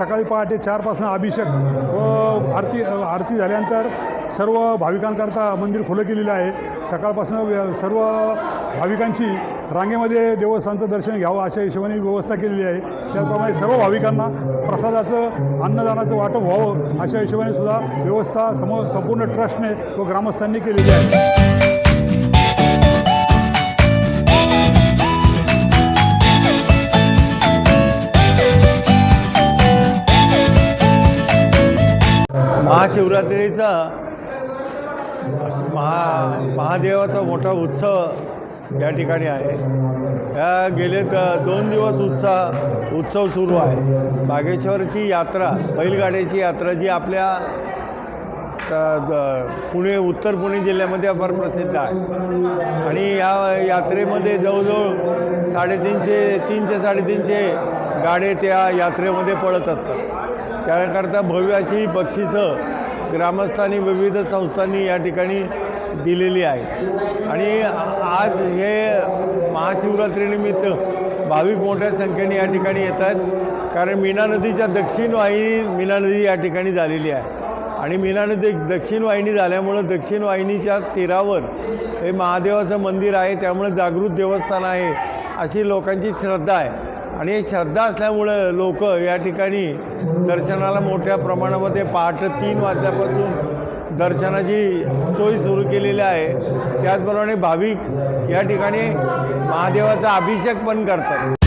सकाळी पहाटे चारपासून अभिषेक व आरती आरती झाल्यानंतर सर्व भाविकांकरता मंदिर खुलं केलेलं आहे. सकाळपासून व्य- सर्व भाविकांची रांगेमध्ये देवस्थानचं दर्शन घ्यावं अशा हिशोबाने व्यवस्था केलेली आहे. त्याचप्रमाणे सर्व भाविकांना प्रसादाचं अन्नदानाचं वाटप व्हावं अशा हिशोबाने सुद्धा व्यवस्था सम संपूर्ण ट्रस्टने व ग्रामस्थांनी केलेली आहे. महाशिवरात्रीचा महा महादेवाचा मोठा उत्सव या ठिकाणी आहे. या गेले तर दोन दिवस उत्साह उत्सव सुरू आहे. बागेश्वरची यात्रा बैलगाड्याची यात्रा जी आपल्या द- पुणे उत्तर पुणे जिल्ह्यामध्ये फार प्रसिद्ध आहे. आणि या यात्रेमध्ये जवळजवळ साडेतीनशे तीनशे साडेतीनशे गाडे त्या यात्रेमध्ये पळत असतात. त्याकरता भव्य अशी बक्षिसं ग्रामस्थांनी विविध संस्थांनी या ठिकाणी दिलेली आहेत. आणि आज हे महाशिवरात्रीनिमित्त भाविक मोठ्या संख्येने या ठिकाणी येत आहेत. कारण मीना नदीच्या दक्षिण वाहिनी मीना नदी या ठिकाणी झालेली आहे. आणि मीना नदी दक्षिण वाहिनी झाल्यामुळं दक्षिण वाहिनीच्या तीरावर हे महादेवाचं मंदिर आहे. त्यामुळे जागृत देवस्थान आहे अशी लोकांची श्रद्धा आहे. आणि श्रद्धा असल्यामुळं लोक या ठिकाणी दर्शनाला मोठ्या प्रमाणामध्ये पहाटे तीन वाजल्यापासून दर्शनाची सोय सुरू केलेली आहे. त्याचप्रमाणे भाविक या ठिकाणी महादेवाचा अभिषेक पण करतात.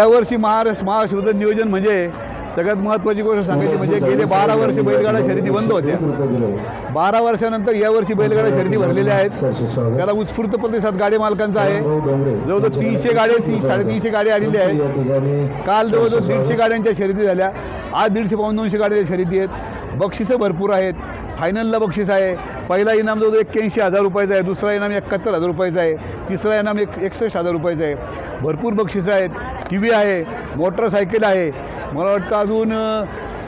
यावर्षी महाराष्ट्र महाशिवरात्र नियोजन म्हणजे सगळ्यात महत्त्वाची गोष्ट सांगायची म्हणजे गेले बारा वर्ष बैलगाडा शर्यती बंद होत्या. बारा वर्षानंतर यावर्षी बैलगाडा शर्यती भरलेल्या आहेत. त्याला उत्स्फूर्त प्रतिसाद गाडी मालकांचा आहे. जवळजवळ तीनशे गाड्या ती साडेतीनशे गाड्या आलेल्या आहेत. काल जवळजवळ दीडशे गाड्यांच्या शर्यती झाल्या. आज दीडशे पाऊन दोनशे गाड्यांच्या शर्यती आहेत. बक्षिसं भरपूर आहेत. फायनलला बक्षीस आहे. पहिला इनाम जवळ एक्क्याऐंशी हजार रुपयाचा आहे. दुसरा इनाम एकाहत्तर हजार रुपयाचा आहे. तिसरा इनाम एक एकसष्ट हजार रुपयाचा आहे. भरपूर बक्षिसं आहेत. टी व्ही आहे मोटरसायकल आहे. मला वाटतं अजून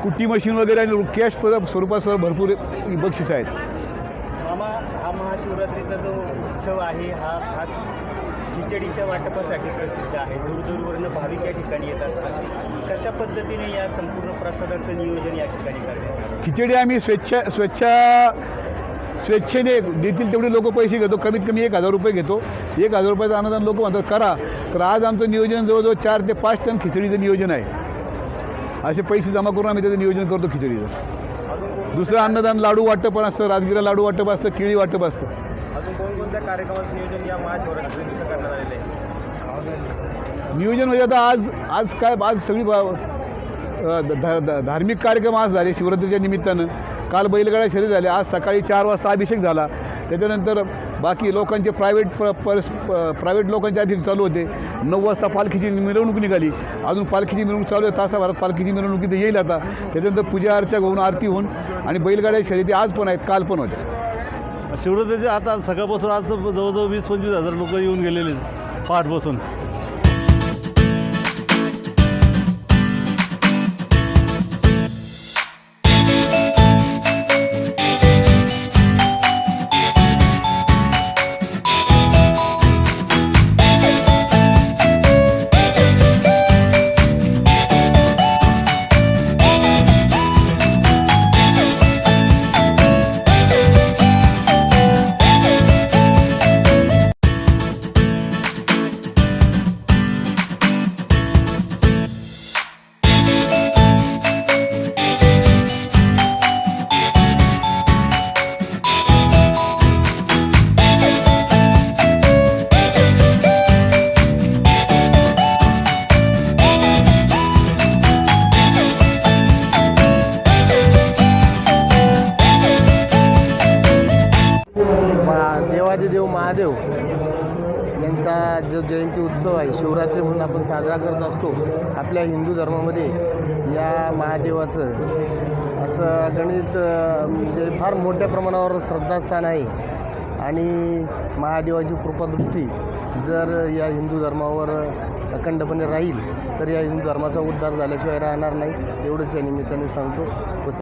कुट्टी मशीन वगैरे आणि कॅश स्वरूपासह भरपूर बक्षीस आहेत. मामा हा महाशिवरात्रीचा जो उत्सव आहे हा खास खिचडीच्या वाटपासाठी प्रसिद्ध आहे. दूरदूरवरनं भाविक या ठिकाणी येत असतात. कशा पद्धतीने या संपूर्ण प्रसादाचं नियोजन या ठिकाणी आलं? खिचडी आम्ही स्वेच्छा स्वेच्छा स्वेच्छेने देतील तेवढे लोक पैसे घेतो. कमीत कमी एक हजार रुपये घेतो. एक हजार रुपयाचं अनुदान लोक म्हणतात करा. तर आज आमचं नियोजन जवळजवळ चार ते पाच टन खिचडीचं नियोजन आहे. असे पैसे जमा करून आम्ही त्याचं नियोजन करतो खिचडीचं. दुसरं अन्नदान लाडू वाटप पण असतं राजगिरा लाडू वाटप असतं केळी वाटप असतं. अजून कोणकोणत्या कार्यक्रमाचं नियोजन या महाशिवरात्रीनिमित्त करण्यात आलेलं आहे? नियोजन म्हणजे आता आज आज काय आज सगळी धार्मिक कार्यक्रम आज झाले शिवरात्रीच्या निमित्तानं. काल बैलगाड्या शर्यत झाल्या आज सकाळी चार वाजता अभिषेक झाला. त्याच्यानंतर बाकी लोकांचे प्रायव्हेट प परस प्रायव्हेट लोकांचे अभिषेक चालू होते. नऊ वाजता पालखीची मिरवणूक निघाली. अजून पालखीची मिरवणूक चालू आहे तासाभरात पालखीची मिरवणूक इथे येईल आता. त्याच्यानंतर पूजा अर्चा होऊन आरती होऊन आणि बैलगाड्या शर्यती आज पण आहेत काल पण होत्या. शिवरात्रीचे आता सकाळपासून आज तर जवळजवळ वीस पंचवीस हजार लोक येऊन गेलेले पहाटपासून. जयंती उत्सव आहे. शिवरात्री म्हणून आपण साजरा करत असतो आपल्या हिंदू धर्मामध्ये या महादेवाचं. असं गणित म्हणजे फार मोठ्या प्रमाणावर श्रद्धास्थान आहे. आणि महादेवाची कृपादृष्टी जर या हिंदू धर्मावर अखंडपणे राहील तर या हिंदू धर्माचा उद्धार झाल्याशिवाय राहणार नाही. एवढंच या निमित्ताने सांगतो.